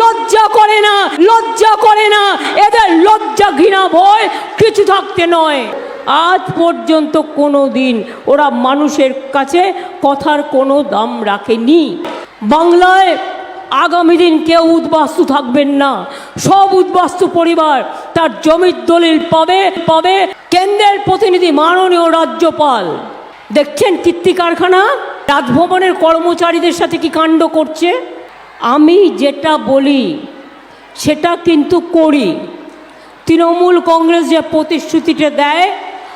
লজ্জা করে না, লজ্জা করে না। এদের লজ্জা ঘৃণা ভয় কিছু থাকতে নয়। আজ পর্যন্ত কোনো দিন ওরা মানুষের কাছে কথার কোনো দাম রাখেনি। বাংলায় আগামী দিন কেউ উদ্বাস্তু থাকবেন না। সব উদ্বাস্তু পরিবার তার জমির দলিল পাবে পাবে। কেন্দ্রের প্রতিনিধি মাননীয় রাজ্যপাল। দেখছেন কীর্তি কারখানা রাজভবনের কর্মচারীদের সাথে কি কাণ্ড করছে? আমি যেটা বলি, সেটা কিন্তু করি। তৃণমূল কংগ্রেস যে প্রতিশ্রুতিটা দেয়,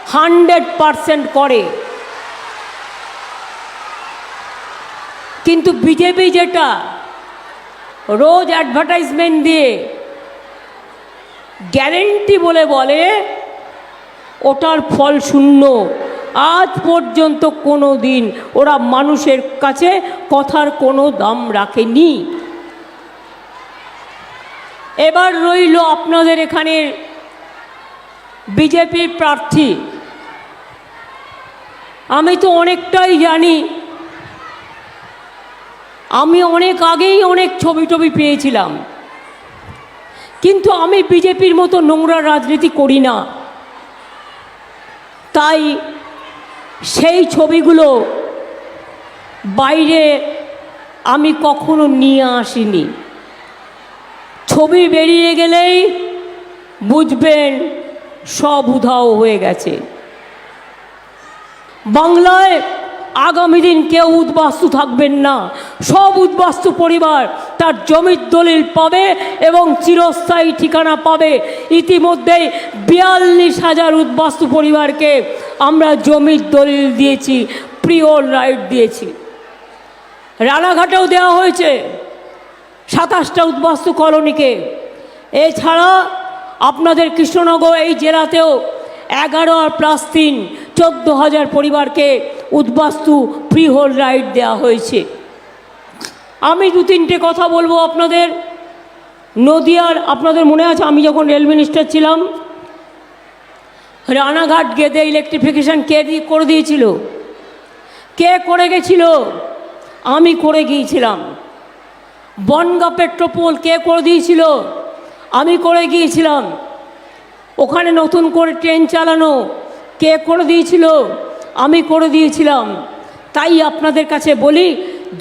হান্ড্রেড পারসেন্ট করে। কিন্তু বিজেপি যেটা, রোজ অ্যাডভার্টাইজমেন্ট দিয়ে গ্যারেন্টি বলে বলে, ওটার ফল শূন্য। আজ পর্যন্ত কোনো দিন ওরা মানুষের কাছে কথার কোনো দাম রাখেনি। এবার রইল আপনাদের এখানের বিজেপির প্রার্থী। আমি তো অনেকটাই জানি, আমি অনেক আগেই অনেক ছবি টবি পেয়েছিলাম, কিন্তু আমি বিজেপির মতো নোংরা রাজনীতি করি না। তাই সেই ছবিগুলো বাইরে আমি কখনো নিয়ে আসিনি। ছবি বেরিয়ে গেলেই বুঝবেন সব উধাও হয়ে গেছে। বাংলায় আগামী দিন কেউ উদ্বাস্তু থাকবেন না। সব উদ্বাস্তু পরিবার তার জমির দলিল পাবে এবং চিরস্থায়ী ঠিকানা পাবে। ইতিমধ্যেই বিয়াল্লিশ হাজার উদ্বাস্তু পরিবারকে আমরা জমির দলিল দিয়েছি প্রিয়র রাইট দিয়েছি। রানাঘাটেও দেওয়া হয়েছে সাতাশটা উদ্বাস্তু কলোনিকে। এছাড়া আপনাদের কৃষ্ণনগর এই জেলাতেও এগারো আর প্লাস তিন, চোদ্দ হাজার পরিবারকে উদ্বাস্তু ফ্রি হোল রাইট দেওয়া হয়েছে। আমি দু তিনটে কথা বলব আপনাদের। নদিয়ার, আপনাদের মনে আছে, আমি যখন রেল মিনিস্টার ছিলাম, রানাঘাট গেদে ইলেকট্রিফিকেশান কে দিয়ে করে দিয়েছিল? কে করে গেছিল? আমি করে গিয়েছিলাম। বনগা পেট্রোপোল কে করে দিয়েছিল? আমি করে গিয়েছিলাম। ওখানে নতুন করে ট্রেন চালানো কে করে দিয়েছিল? আমি করে দিয়েছিলাম। তাই আপনাদের কাছে বলি,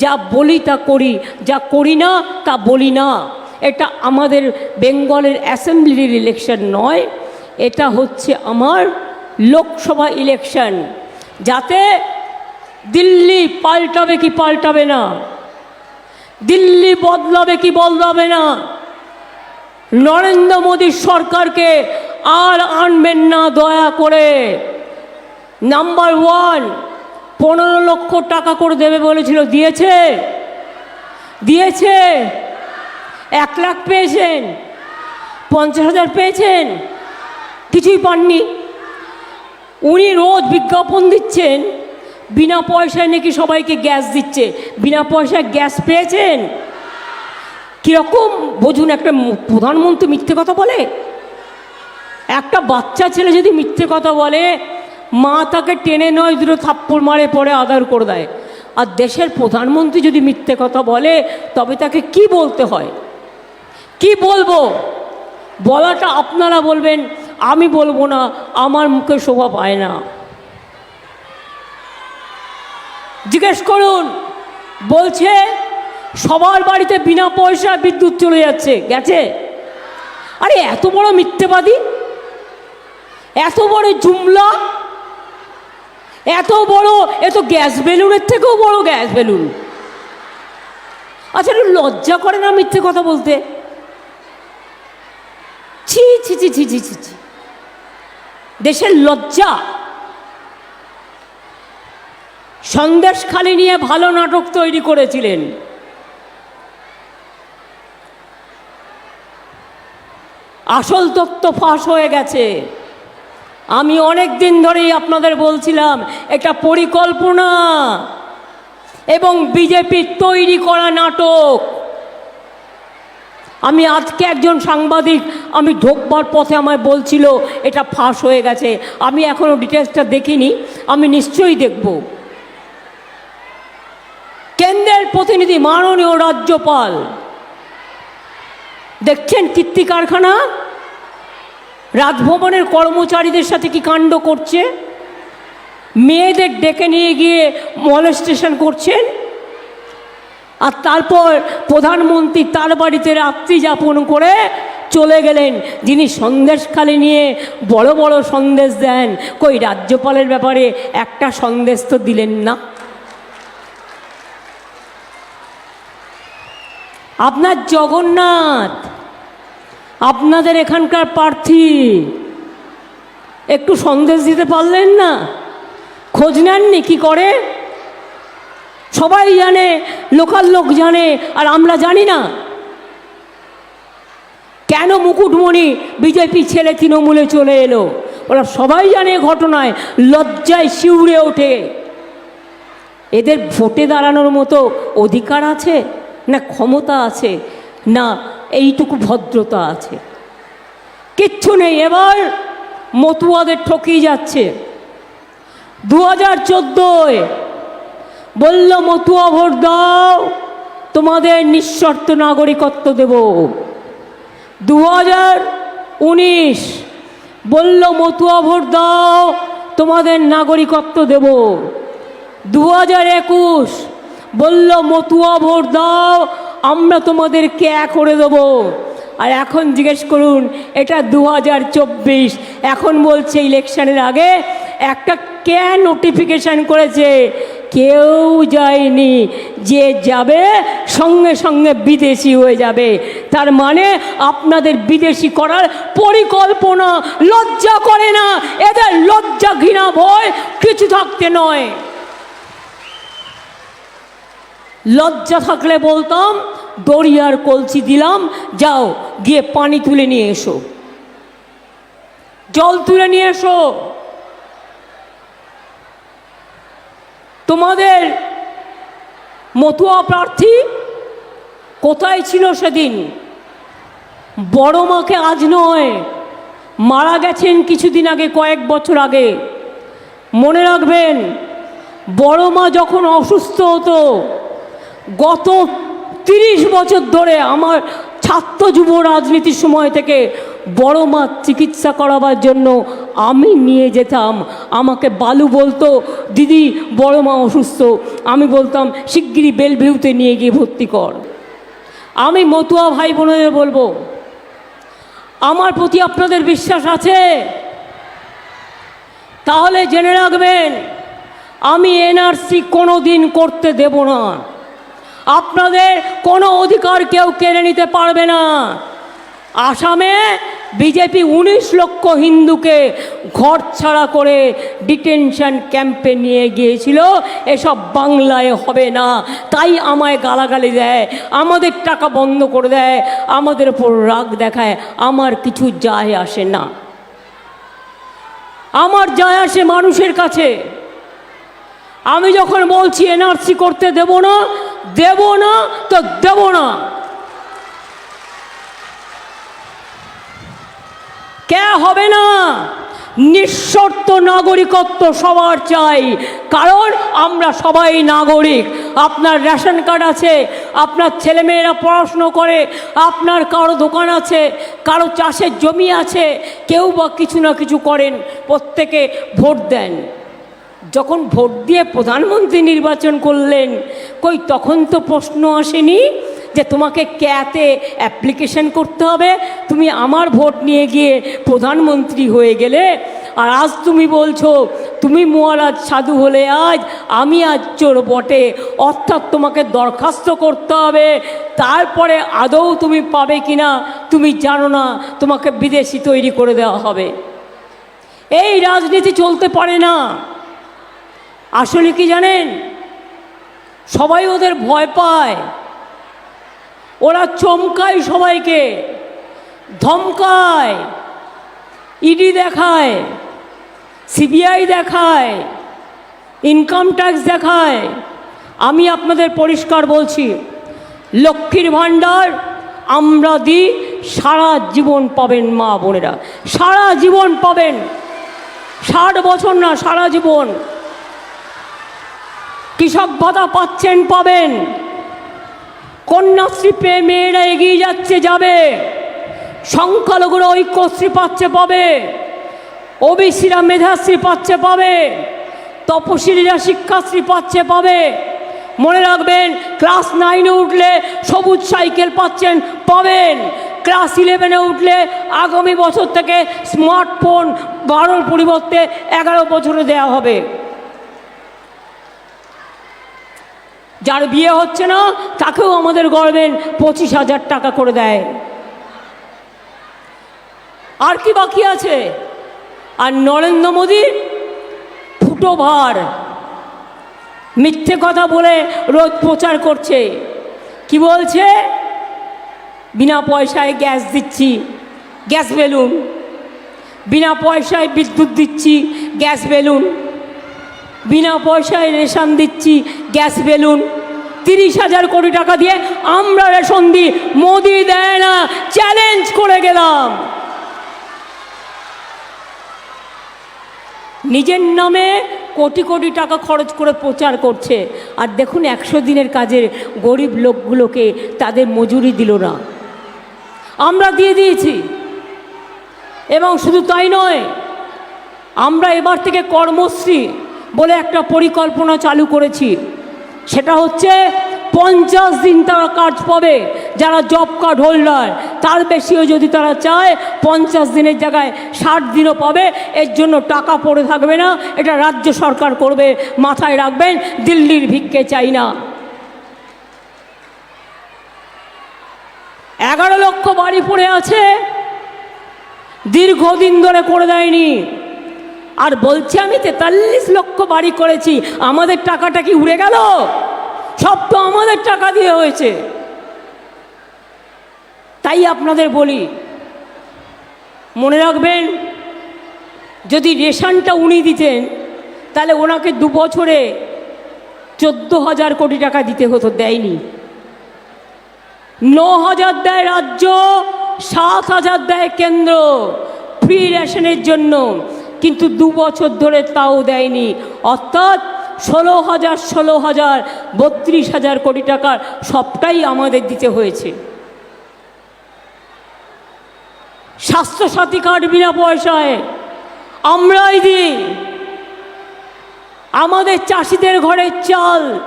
যা বলি তা করি, যা করি না তা বলি না। এটা আমাদের বেঙ্গলের অ্যাসেম্বলির ইলেকশন নয়, এটা হচ্ছে আমার লোকসভা ইলেকশন। যাতে দিল্লি পাল্টাবে কি পাল্টাবে না, দিল্লি বদলাবে কি বদলাবে না। নরেন্দ্র মোদীর সরকারকে আর আনবেন না দয়া করে। নাম্বার ওয়ান পনেরো লক্ষ টাকা করে দেবে বলেছিল। দিয়েছে? দিয়েছে? এক লাখ পেয়েছেন? পঞ্চাশ হাজার পেয়েছেন? কিছুই পাননি। উনি রোজ বিজ্ঞাপন দিচ্ছেন, বিনা পয়সায় নাকি সবাইকে গ্যাস দিচ্ছে। বিনা পয়সায় গ্যাস পেয়েছেন? কীরকম, বুঝুন, একটা প্রধানমন্ত্রী মিথ্যে কথা বলে? একটা বাচ্চা ছেলে যদি মিথ্যে কথা বলে মা তাকে টেনে নয়, দুটো থাপ্পড় মারে, পরে আদার করে দেয়। আর দেশের প্রধানমন্ত্রী যদি মিথ্যে কথা বলে, তবে তাকে কি বলতে হয়? কি বলব? বলাটা আপনারা বলবেন, আমি বলব না, আমার মুখে শোভা পায় না। জিজ্ঞেস করুন, বলছে, সবার বাড়িতে বিনা পয়সা বিদ্যুৎ চলে যাচ্ছে, গেছে? আরে, এত বড় মিথ্যেবাদী? এত বড় জুমলা? এত বড়, এ তো গ্যাস বেলুনের থেকেও বড় গ্যাস বেলুন। আচ্ছা একটু লজ্জা করে না মিথ্যে কথা বলতে? ছি ছি ছি ছি ছি ছি ছি। দেশের লজ্জা। সন্দেশখালি নিয়ে ভালো নাটক তৈরি করেছিলেন। আসল তত্ত্ব ফাঁস হয়ে গেছে। আমি অনেক দিন ধরেই আপনাদের বলছিলাম এটা পরিকল্পনা। এবং বিজেপির তৈরি করা নাটক। আমি আজকে একজন সাংবাদিক, আমি ঢোকবার পথে আমায় বলছিল, এটা ফাঁস হয়ে গেছে। আমি এখনও ডিটেলসটা দেখিনি, আমি নিশ্চয়ই দেখব। কেন্দ্রের প্রতিনিধি মাননীয় রাজ্যপাল। দেখছেন কীর্তি কারখানা? রাজভবনের কর্মচারীদের সাথে কি কাণ্ড করছে? মেয়েদের ডেকে নিয়ে গিয়ে মলেস্টেশন করছেন? আর তারপর প্রধানমন্ত্রী তার বাড়িতে রাত্রি যাপন করে চলে গেলেন। যিনি সন্দেশখালি নিয়ে বড় বড় সন্দেশ দেন। কই, রাজ্যপালের ব্যাপারে একটা সন্দেশ তো দিলেন না। আপনার জগন্নাথ আপনাদের এখানকার প্রার্থী। একটু সন্দেশ দিতে পারলেন না? খোঁজ নেননি? কি করে? সবাই জানে, লোকাল লোক জানে, আর আমরা জানি না। কেন মুকুটমণি বিজেপি ছেলে তৃণমূলে চলে এলো? ওরা সবাই জানে ঘটনায়, লজ্জায় শিউরে ওঠে। এদের ভোটে দাঁড়ানোর মতো অধিকার আছে? না ক্ষমতা আছে? না এইটুকু ভদ্রতা আছে। কিচ্ছু নেই, এবার মতুয়াদের ঠকিয়ে যাচ্ছে। দু হাজার চোদ্দোয় বলল, মতুয়া ভোট দাও, তোমাদের নিঃশর্ত নাগরিকত্ব দেব। দু হাজার উনিশ বলল, মতুয়া ভোট দাও, তোমাদের নাগরিকত্ব দেব। দু হাজার একুশ বলল, মতুয়া ভোট দাও আমরা তোমাদের ক্যা করে দেবো? আর এখন জিজ্ঞেস করুন, এটা দু হাজার চব্বিশ। এখন বলছে ইলেকশনের আগে একটা কে নোটিফিকেশান করেছে, কেউ যায়নি, যে যাবে সঙ্গে সঙ্গে বিদেশি হয়ে যাবে। তার মানে আপনাদের বিদেশি করার পরিকল্পনা লজ্জা করে না। এদের লজ্জা ঘৃণা ভয় কিছু থাকতে নয়। লজ্জা থাকলে বলতাম দড়িয়ার কলসি দিলাম, যাও, গিয়ে পানি তুলে নিয়ে এসো। জল তুলে নিয়ে এসো। তোমাদের মতুয়া প্রার্থী কোথায় ছিল সেদিন? বড় মাকে আজ নয়, মারা গেছেন কিছুদিন আগে, কয়েক বছর আগে। মনে রাখবেন, বড় মা যখন অসুস্থ হতো গত তিরিশ বছর ধরে আমার ছাত্র যুব রাজনীতির সময় থেকে বড় মা চিকিৎসা করাবার জন্য আমি নিয়ে যেতাম। আমাকে বালু বলতো, দিদি, বড় মা অসুস্থ। আমি বলতাম, শিগগিরই বেলভিউতে নিয়ে গিয়ে ভর্তি কর। আমি মতুয়া ভাই বোনেদের বলব, আমার প্রতি আপনাদের বিশ্বাস আছে? তাহলে জেনে রাখবেন, আমি এনআরসি কোনো দিন করতে দেব না। আপনাদের কোনো অধিকার কেউ কেড়ে নিতে পারবে না। আসামে বিজেপি উনিশ লক্ষ হিন্দুকে ঘর ছাড়া করে ডিটেনশন ক্যাম্পে নিয়ে গিয়েছিল, এসব বাংলায় হবে না। তাই আমায় গালাগালি দেয়, আমাদের টাকা বন্ধ করে দেয়, আমাদের ওপর রাগ দেখায়, আমার কিছু যায় আসে না। আমার যায় আসে মানুষের কাছে। আমি যখন বলছি, এনআরসি করতে দেব না দেব না তো দেব না। কে হবে না? নিঃশর্ত নাগরিকত্ব সবার চাই, কারণ আমরা সবাই নাগরিক। আপনার রেশন কার্ড আছে, আপনার ছেলেমেয়েরা পড়াশুনো করে, আপনার কারও দোকান আছে, কারও চাষের জমি আছে, কেউ বা কিছু না কিছু করেন, প্রত্যেকে ভোট দেন। যখন ভোট দিয়ে প্রধানমন্ত্রী নির্বাচন করলেন, কই তখন তো প্রশ্ন আসেনি যে তোমাকে ক্যাতে অ্যাপ্লিকেশন করতে হবে, তুমি আমার ভোট নিয়ে গিয়ে প্রধানমন্ত্রী হয়ে গেলে, আর আজ তুমি বলছো, তুমি মহারাজ সাধু হলে আজ, আমি আজ চোর বটে, অর্থাৎ তোমাকে দরখাস্ত করতে হবে, তারপরে আদৌ তুমি পাবে কি না তুমি জানো না, তোমাকে বিদেশি তৈরি করে দেওয়া হবে। এই রাজনীতি চলতে পারে না। আসলে কি জানেন? সবাই ওদের ভয় পায়। ওরা চমকায় সবাইকে, ধমকায় ইডি দেখায় সিবিআই দেখায় ইনকাম ট্যাক্স দেখায়। আমি আপনাদের পরিষ্কার বলছি, লক্ষ্মীর ভাণ্ডার আমরা দিই, সারা জীবন পাবেন মা বোনেরা। সারা জীবন পাবেন। ষাট বছর না, সারা জীবন। কৃষক ভাতা পাচ্ছেন পাবেন? কন্যাশ্রী পেয়ে মেয়েরা এগিয়ে যাচ্ছে, যাবে। সংখ্যালঘুরা ঐক্যশ্রী পাচ্ছে, পাবে। ওবিসিরা মেধাশ্রী পাচ্ছে, পাবে। তপশিলীরা শিক্ষাশ্রী পাচ্ছে, পাবে। মনে রাখবেন, ক্লাস নাইনে উঠলে সবুজ সাইকেল পাচ্ছেন, পাবেন। ক্লাস ইলেভেনে উঠলে আগামী বছর থেকে স্মার্টফোন বারোর পরিবর্তে এগারো বছরে দেওয়া হবে। যার বিয়ে হচ্ছে না, তাকেও আমাদের গভর্নমেন্ট পঁচিশ হাজার টাকা করে দেয়। আর কি বাকি আছে? আর নরেন্দ্র মোদীর ফুটো ভার। মিথ্যে কথা বলে রোজ প্রচার করছে। কি বলছে? বিনা পয়সায় গ্যাস দিচ্ছি, গ্যাস বেলুন। বিনা পয়সায় বিদ্যুৎ দিচ্ছি, গ্যাস বেলুন। বিনা পয়সায় রেশন দিচ্ছি গ্যাস বেলুন। তিরিশ হাজার কোটি টাকা দিয়ে আমরা রেশন দিই। মোদি দেয় না চ্যালেঞ্জ করে গেলাম। নিজের নামে কোটি কোটি টাকা খরচ করে প্রচার করছে। আর দেখুন একশো দিনের কাজের গরিব লোকগুলোকে তাদের মজুরি দিল না। আমরা দিয়ে দিয়েছি। এবং শুধু তাই নয়, আমরা এবার থেকে কর্মশ্রী বলে একটা পরিকল্পনা চালু করেছি। সেটা হচ্ছে পঞ্চাশ দিন তারা কাজ পাবে, যারা জব কার্ড হোল্ডার। তার বেশিও যদি তারা চায়, পঞ্চাশ দিনের জায়গায় ষাট দিনও পাবে, এর জন্য টাকা পড়ে থাকবে না, এটা রাজ্য সরকার করবে, মাথায় রাখবেন, দিল্লির ভিক্ষে চাই না। এগারো লক্ষ বাড়ি পড়ে আছে, দীর্ঘদিন ধরে করে দেয়নি। আর বলছে আমি তেতাল্লিশ লক্ষ বাড়ি করেছি, আমাদের টাকাটা কি উড়ে গেল? সব তো আমাদের টাকা দিয়ে হয়েছে। তাই আপনাদের বলি, মনে রাখবেন, যদি রেশনটা উনি দিতেন, তাহলে ওনাকে দু বছরে চোদ্দ হাজার কোটি টাকা দিতে হতো, দেয়নি। ন হাজার দেয় রাজ্য, সাত হাজার দেয় কেন্দ্র ফ্রি রেশনের জন্য। কিন্তু দু বছর ধরে তাও দেয়নি। অর্থাৎ ষোলো হাজার ষোলো হাজার, বত্রিশ হাজার কোটি টাকার সবটাই আমাদের দিতে হয়েছে। স্বাস্থ্যসাথী কার্ড বিনা পয়সায় আমরাই দিই। আমাদের চাষিদের ঘরের চাল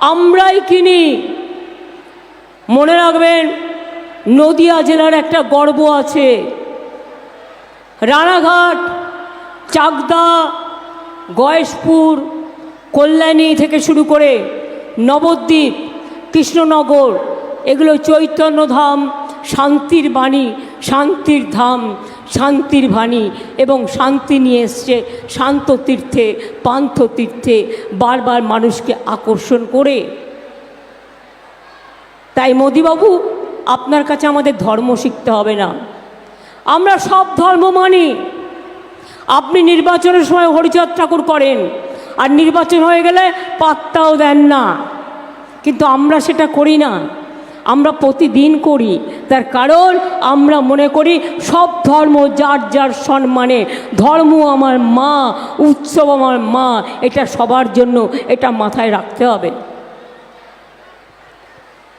আমরাই কিনি। মনে রাখবেন, নদিয়া জেলার একটা গর্ব আছে। রানাঘাট চাকদা, গয়েশপুর, কল্যাণী থেকে শুরু করে নবদ্বীপ, কৃষ্ণনগর, এগুলো চৈতন্যধাম, শান্তির বাণী, শান্তির ধাম, শান্তির বাণী এবং শান্তি নিয়ে এসছে শান্ত তীর্থে, পান্থ তীর্থে বারবার মানুষকে আকর্ষণ করে। তাই মোদিবাবু, আপনার কাছে আমাদের ধর্ম শিখতে হবে না। আমরা সব ধর্ম মানি। আপনি নির্বাচনের সময় হরিচাঁদ ঠাকুর করেন। আর নির্বাচন হয়ে গেলে পাত্তাও দেন না। কিন্তু আমরা সেটা করি না। আমরা প্রতিদিন করি। তার কারণ আমরা মনে করি সব ধর্ম যার যার সম্মানে। ধর্ম আমার মা, উৎসব আমার মা, এটা সবার জন্য এটা মাথায় রাখতে হবে।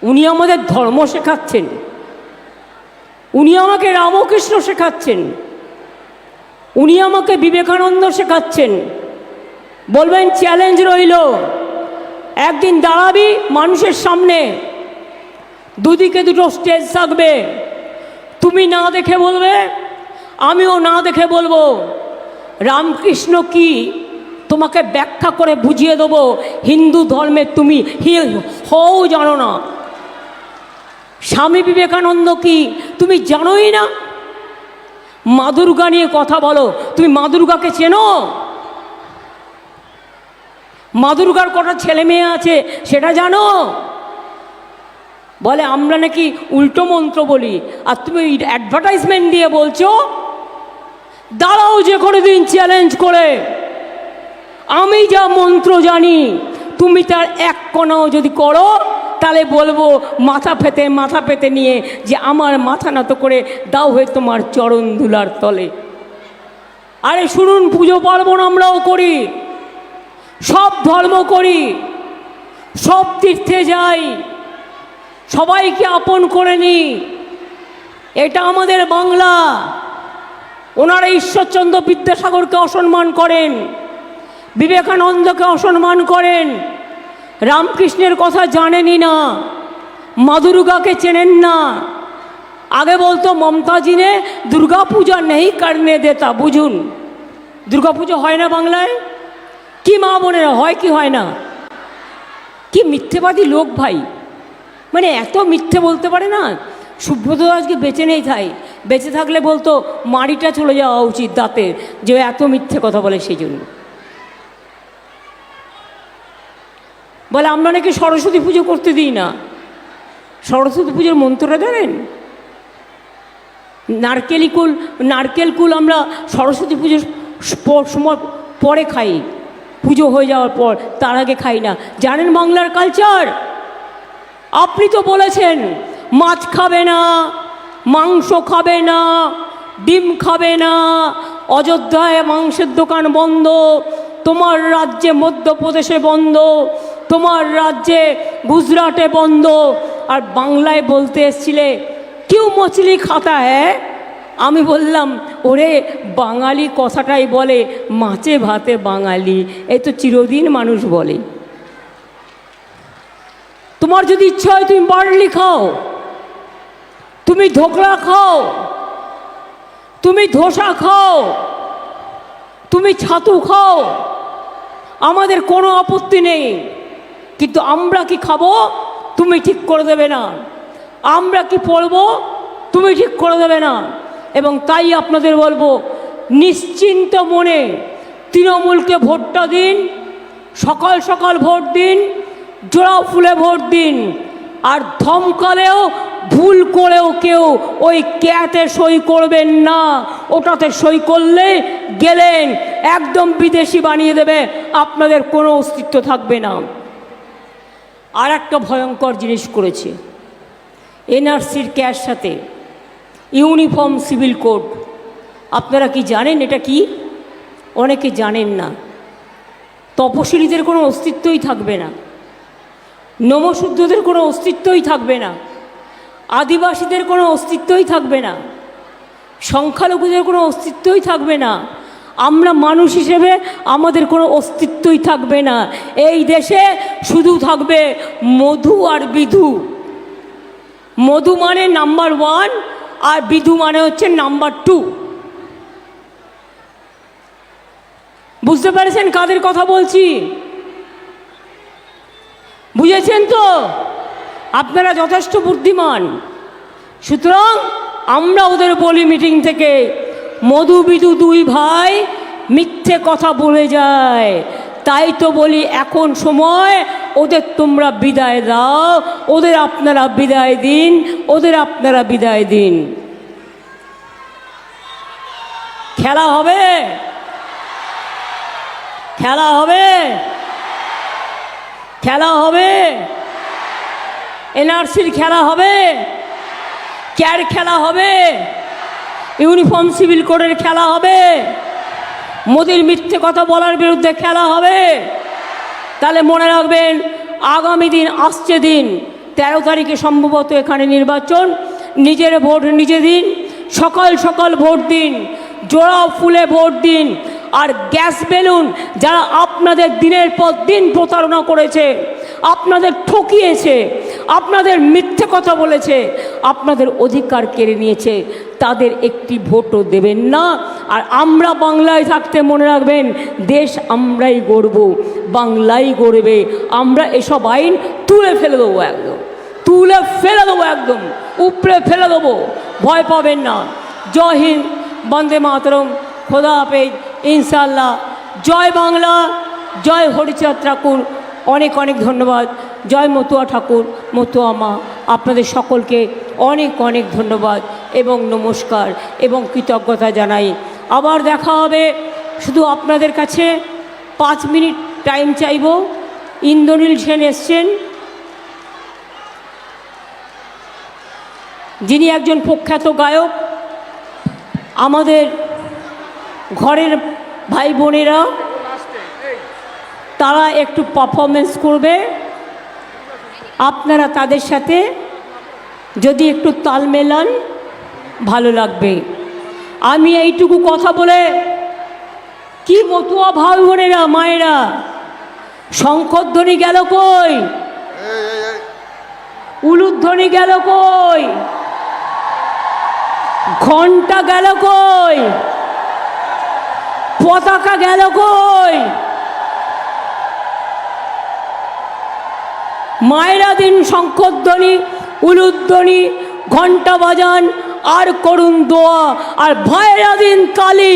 উনি আমাদের ধর্ম শেখাচ্ছেন। উনি আমাকে রামকৃষ্ণ শেখাচ্ছেন। উনি আমাকে বিবেকানন্দ শেখাচ্ছেন। বলবেন চ্যালেঞ্জ রইল। একদিন দাঁড়াবি মানুষের সামনে। দুদিকে দুটো স্টেজ থাকবে। তুমি না দেখে বলবে, আমিও না দেখে বলব। রামকৃষ্ণ কি? তোমাকে ব্যাখ্যা করে বুঝিয়ে দেবো। হিন্দু ধর্মে তুমি হও, জানো না। স্বামী বিবেকানন্দ কি? তুমি জানোই না। মা দুর্গা নিয়ে কথা বলো। তুমি মা দুর্গাকে চেনো? মা দুর্গার কটা ছেলে মেয়ে আছে, সেটা জানো? বলে, আমরা নাকি উল্টো মন্ত্র বলি। আর তুমি অ্যাডভার্টাইজমেন্ট দিয়ে বলছো, দাঁড়াও যে কোনো দিন চ্যালেঞ্জ করে। আমি যা মন্ত্র জানি, তুমি তার এক কোনাও যদি করো তাহলে বলব, মাথা পেতে মাথা পেতে নিয়ে যে আমার মাথা নত করে দাও হয়ে তোমার চরণ ধুলার তলে। আরে শুনুন, পুজো পার্বণ আমরাও করি, সব ধর্ম করি, সব তীর্থে যাই, সবাইকে আপন করে নি এটা আমাদের বাংলা। ওনারা ঈশ্বরচন্দ্র বিদ্যাসাগরকে অসম্মান করেন, বিবেকানন্দকে অসম্মান করেন রামকৃষ্ণের কথা জানেনই না। মাদুর্গাকে চেনেন না। আগে বলতো মমতাজি নে দুর্গা পূজা নেই কারণে দেতা, বুঝুন। দুর্গা পুজো হয় না বাংলায়? কি মা বোনেরা, হয় কি হয় না? কি মিথ্যেবাদী লোক ভাই? মানে এত মিথ্যে বলতে পারে না? সুব্রত আজকে বেঁচে নেই তাই বেঁচে থাকলে বলতো, মাড়িটা চলে যাওয়া উচিত দাঁতের যে এত মিথ্যে কথা বলে সেই জন্য বলে, আমরা নাকি সরস্বতী পুজো করতে দিই না। সরস্বতী পুজোর মন্ত্রটা জানেন? নারকেলি কুল, নারকেল কুল আমরা সরস্বতী পুজোর সময় পরে খাই। পুজো হয়ে যাওয়ার পর, তার আগে খাই না। জানেন বাংলার কালচার? আপনি তো বলেছেন, মাছ খাবে না, মাংস খাবে না, ডিম খাবে না, অযোধ্যায় মাংসের দোকান বন্ধ, তোমার রাজ্যে মধ্যপ্রদেশে বন্ধ তোমার রাজ্যে গুজরাটে বন্ধ। আর বাংলায় বলতে এসছিলে, কেউ মছলি খাতা হ্যাঁ? আমি বললাম, ওরে, বাঙালি কথাটাই বলে, মাছে ভাতে বাঙালি এই তো চিরদিন মানুষ বলে। তোমার যদি ইচ্ছা হয় তুমি বার্লি খাও, তুমি ধোকলা খাও, তুমি ধোসা খাও, তুমি ছাতু খাও, আমাদের কোনো আপত্তি নেই। কিন্তু আমরা কি খাব? তুমি ঠিক করে দেবে না। আমরা কি পড়ব? তুমি ঠিক করে দেবে না। এবং তাই আপনাদের বলব, নিশ্চিন্ত মনে তৃণমূলকে ভোটটা দিন, সকাল সকাল ভোট দিন, জোড়া ফুলে ভোট দিন, আর ধমকালেও ভুল করেও কেউ ওই ক্যাতে সই করবেন না। ওটাতে সই করলে গেলেন, একদম বিদেশি বানিয়ে দেবে, আপনাদের কোনো অস্তিত্ব থাকবে না। আর একটা ভয়ঙ্কর জিনিস করেছে। এনআরসির ক্যাশ সাথে ইউনিফর্ম সিভিল কোড। আপনারা কি জানেন এটা কি? অনেকে জানেন না। তপশিলীদের কোনো অস্তিত্বই থাকবে না। নমশুদ্ধদের কোনো অস্তিত্বই থাকবে না। আদিবাসীদের কোনো অস্তিত্বই থাকবে না। সংখ্যালঘুদের কোনো অস্তিত্বই থাকবে না। আমরা মানুষ হিসেবে আমাদের কোনো অস্তিত্বই থাকবে না। এই দেশে শুধু থাকবে মধু আর বিধু। মধু মানে নাম্বার ওয়ান আর বিধু মানে হচ্ছে নাম্বার টু। বুঝতে পেরেছেন কাদের কথা বলছি? বুঝেছেন তো? আপনারা যথেষ্ট বুদ্ধিমান। সুতরাং আমরা ওদের বলি মিটিং থেকে মধু বিধু দুই ভাই মিথ্যে কথা বলে যায়। তাই তো বলি, এখন সময়, ওদের তোমরা বিদায় দাও, ওদের আপনারা বিদায় দিন, ওদের আপনারা বিদায় দিন। খেলা হবে? খেলা হবে? খেলা হবে? এনআরসির খেলা হবে? ক্যার খেলা হবে? ইউনিফর্ম সিভিল কোডের খেলা হবে। মোদির মিথ্যে কথা বলার বিরুদ্ধে খেলা হবে। তাহলে মনে রাখবেন, আগামী দিন, আসছে দিন, তেরো তারিখে সম্ভবত এখানে নির্বাচন। নিজের ভোট নিজে দিন, সকাল সকাল ভোট দিন, জোড়া ফুলে ভোট দিন, আর গ্যাস বেলুন যারা আপনাদের দিনের পর দিন প্রতারণা করেছে, আপনাদের ঠকিয়েছে আপনাদের মিথ্যে কথা বলেছে, আপনাদের অধিকার কেড়ে নিয়েছে, তাদের একটি ভোটও দেবেন না। আর আমরা বাংলায় থাকতে মনে রাখবেন, দেশ আমরাই গড়ব, বাংলাই গড়বে। আমরা এসব আইন তুলে ফেলে দেবো একদম, তুলে ফেলে দেবো একদম, উপড়ে ফেলে দেবো। ভয় পাবেন না। জয় হিন্দ, বন্দে মাতরম, খোদা হাফেজ ইনশাল্লাহ জয় বাংলা, জয় হরিচাঁদ ঠাকুর। অনেক অনেক ধন্যবাদ। জয় মতুয়া ঠাকুর, মতুয়া মা। আপনাদের সকলকে অনেক অনেক ধন্যবাদ এবং নমস্কার এবং কৃতজ্ঞতা জানাই। আবার দেখা হবে শুধু আপনাদের কাছে। পাঁচ মিনিট টাইম চাইব। ইন্দ্রনীল সেন এসছেন। যিনি একজন প্রখ্যাত গায়ক। আমাদের ঘরের ভাই বোনেরা তারা একটু পারফরমেন্স করবে। আপনারা তাদের সাথে যদি একটু তাল মেলান, ভালো লাগবে। আমি এইটুকু কথা বলে কি মতুয়া ভাই বোনেরা, মায়েরা, শঙ্করধ্বনি গেল কই? উলুধ্বনি গেল কই? ঘণ্টা গেল কই? পতাকা গেল কই? মায়েরা দিন শঙ্করধ্বনি উলুধ্বনি ঘণ্টা বাজান, আর করুন দোয়া। আর ভয়েরা দিন কালী,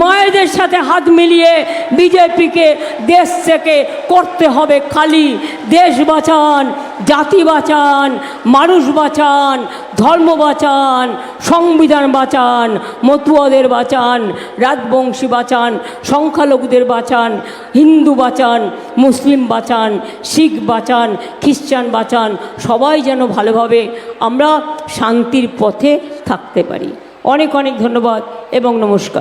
মায়েদের সাথে হাত মিলিয়ে বিজেপিকে দেশ থেকে করতে হবে খালি দেশ বাঁচান, জাতি বাঁচান, মানুষ বাঁচান, ধর্ম বাঁচান সংবিধান বাঁচান, মতুয়াদের বাঁচান, রাজবংশী বাঁচান, সংখ্যালঘুদের বাঁচান, হিন্দু বাঁচান, মুসলিম বাঁচান, শিখ বাঁচান, খ্রিস্টান বাঁচান, সবাই যেন ভালোভাবে আমরা শান্তির পথে থাকতে পারি। অনেক অনেক ধন্যবাদ এবং নমস্কার।